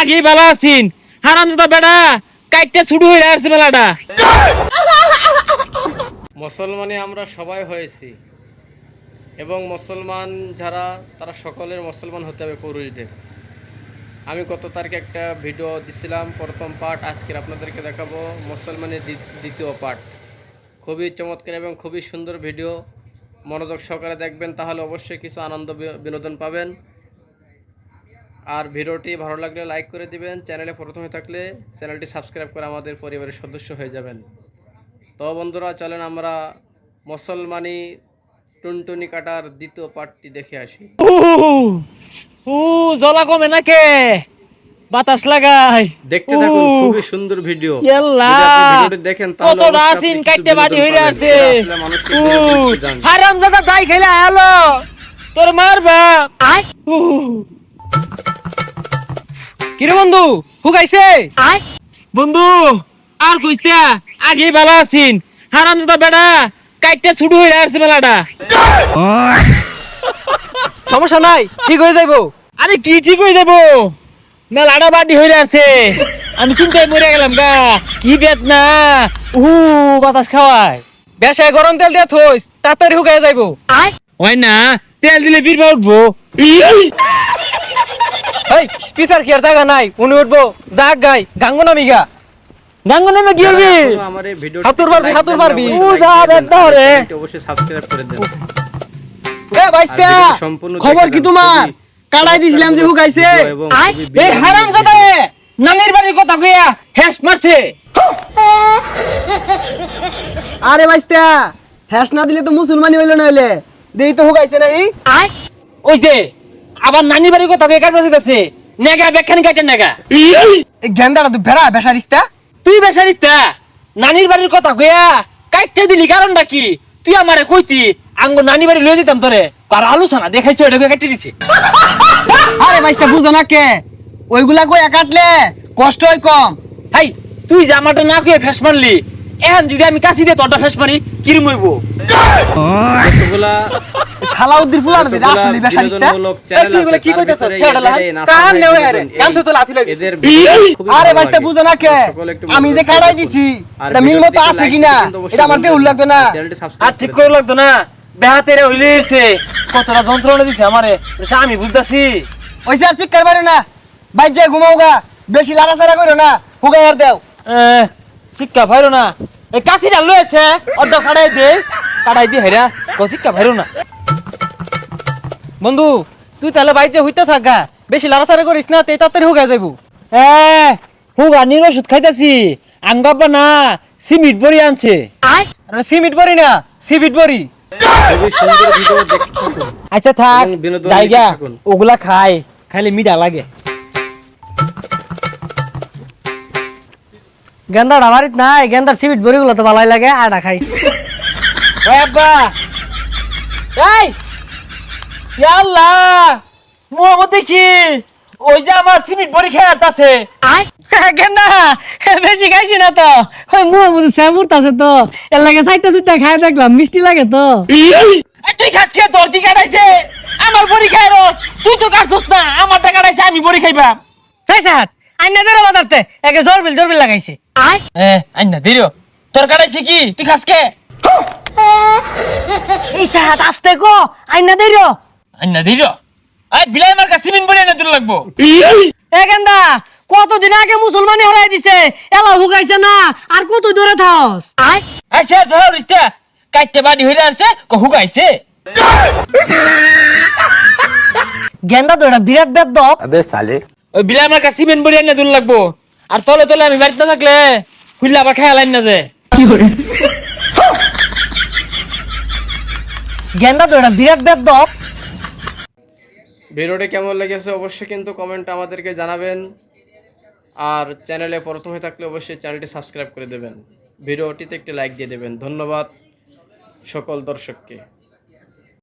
আগে ভালো আছিন হারামজাদা বেটা, কাইটটা ছুটু হয়ে আসছে মেলাটা মুসলমানে আমরা সবাই হয়েছি। এবং মুসলমান যারা, তারা সকলের মুসলমান হতে হবে পুরুষদের। আমি গত তারিখে একটা ভিডিও দিছিলাম, প্রথম পার্ট আজকের আপনাদেরকে দেখাবো মুসলমানের দ্বিতীয় পার্ট খুবই চমৎকার এবং খুবই সুন্দর ভিডিও। মনোযোগ সহকারে দেখবেন, তাহলে অবশ্যই কিছু আনন্দ বিনোদন পাবেন। আর ভিডিওটি ভালো লাগলে লাইক করে দিবেন। চ্যানেলে প্রথমে থাকলে চ্যানেলটি সাবস্ক্রাইব করে আমাদের পরিবারের সদস্য হয়ে যাবেন। তো বন্ধুরা চলেন আমরা মুসলমানি টুনটুনি কাটার দ্বিতীয় পার্টটি দেখে আসি। উ জলা কমে নাকে? বাতাস লাগাই দেখতে থাকুন খুবই সুন্দর ভিডিও। ইয়াল্লা। যদি আপনি ভিডিওটি দেখেন তাহলে কত রাসিন কাইটে বাড়ি হইরা। আছে বিনোদন দিতে জানে। হারামজাদা দাই খেলে আলো। তোর মার বাপ। কিরে বন্ধু? হুগাইছে বন্ধু আর আগে আছিন। হারামজাদা বেটা কাইটটা ছুটু হয়ে আসছে মেলাটা সমস্যা নাই ঠিক হয়ে যাইবো। আরে কি ঠিক হয়ে যাব মেলাটা বাড়ি হয়ে আছে আমি চিন্তায় মরে গেলাম গা। কি বেত না উ বাতাস খাওয়ায়। বেশায় গরম তেল দিয়ে থইস তাড়াতাড়ি হুগাই যাইবো। হয় না তেল দিলে বীরবা উঠবো। এই পিফার কি আর জায়গা নাই? উনি উঠবো যাক গাই গাঙ্গো নামি গা। গাঙ্গ নামে কি হবে? এখনও আমার এই ভিডিওটিতে হাতুর like হাতুর। অবশ্যই ও যা রে। অবশ্যই সাবস্ক্রাইব করে দেন। এ খবর কি তোমার? কাড়াই দিছিলাম যে হুকাইছে এই হারাম জাদা নানির বাড়ির কথা কইয়া হেস মারছে। আরে বাইস্তা হ্যাস না দিলে তো মুসলমানি হইল না হইলে। দেই তো হুকাইছে নাই ওই যে আবার নানির বাড়ির কথা কইয়া কাটবাছে গেছে নেগা বেখানি কাটেন নেগা। এই গেন্দাটা তো ভেড়া বেসারিস্তা। তুই বেসারিতা নানির বাড়ির কথা কইয়া কাটতে দিলি কারণটা কি? তুই আমারে কইতি আঙ্গ নানি বাড়ি লয়ে যেতাম তোরে আর আলোচনা দেখাইছো এটা কাটতে দিছে। আরে বাইস্তা বুঝো না কে? ওইগুলা কই কাটলে কষ্ট হয় কম। হাই তুই আমারটা না কইয়া ফেস মারলি এখন যদি আমি কাছি দিয়ে তোরটা ফেস মারি কিরম হইব? সালাউদ্দিন ফুলার আসলে তুই কি ছেড়ে। কান হয়, তো লাথি আরে বুঝো না কে? আমি যে কাড়াই দিছি এটা মিল মতো আছে কিনা? এটা আমার দেউল লাগতো না। আর ঠিক করে লাগতো না? বেহাতে রে হইলেছে কতটা যন্ত্রণা দিছে আমারে? আমি বুঝতাছি। ওইসে আর চিৎকার না। বাইর যায় ঘুমাও গা। বেশি লাড়াচাড়া করো না। হুকাই আর দেও। শিক্ষা ভাইরো না। এই কাছিটা লয়েছে অর্ধ কাটাই দে কাটাই দি হেরা কো শিক্ষা ভাইরো না। বন্ধু তুই তাহলে বাইচে হইতে থাক গা বেশি লাড়াচাড়া করিস না তে তাড়াতাড়ি হুগাই যাইবো। এ হুগা নির ওষুধ খাইতাছি আঙ্গাব্বা না সিমিট বড়ি আনছে। আরে সিমিট বড়ি না সিমিট বড়ি। আচ্ছা থাক জায়গা ওগুলা খাই খাইলে মিঠা লাগে। গেন্দার আমারিত নাই গেন্দার সিমিট বড়িগুলো তো ভালোই লাগে আটা খাই। ওই আব্বা! এই! আল্লাহ! মোহাম্মদ দেখি ওই যে আমার সিমিট বড়ি খেয়ে গেন্দা বেশি খাইছি না তো। ওই আছে তো। এর লাগে চারটা চুটটা খাই দেখলাম মিষ্টি লাগে তো। তুই খাস খেয়ে তোর কাটাইছে। আমার বড়ি খাই রস। তুই তো কাটছস না আমারটা কাটাইছে আমি বড়ি খাইবা তাই স্যার আইনা দেরে বাজারতে। একে জরবিল জরবিল লাগাইছে। এ আইনা দিরো তোর কাটাইছে কি? তুই খাস কে? এই স্যার আসতে কো। আইনা দেরো আইনা দিরো এই বিলাই মার্কা সিমিন বড়ি আইনা দিল লাগবো। এ গেন্দা কতদিন আগে মুসলমানি হরাই দিছে? এলা হুগাইছে না। আর কত দূরে থাকস আইছে ধর রিস্তা। কাইতে বাড়ি হইরা আছে কহু গাইছে গেন্দা তো এটা বিরাট বেদ। দপ ওই বিলাই মার্কা সিমেন্ট বড়ি আইনা দিল লাগবো। আর তলে তলে আমি বাড়িতে থাকলে খুললে আবার খেয়াল আইন না যে। গেন্দা তো এটা বিরাট দপ। ভিডিওটি কেমন লেগেছে অবশ্যই কিন্তু কমেন্টে আমাদেরকে জানাবেন। আর চ্যানেলে প্রথম হয়ে থাকলে অবশ্যই চ্যানেলটি সাবস্ক্রাইব করে দেবেন। ভিডিওটিতে একটি লাইক দিয়ে দেবেন। ধন্যবাদ সকল দর্শককে।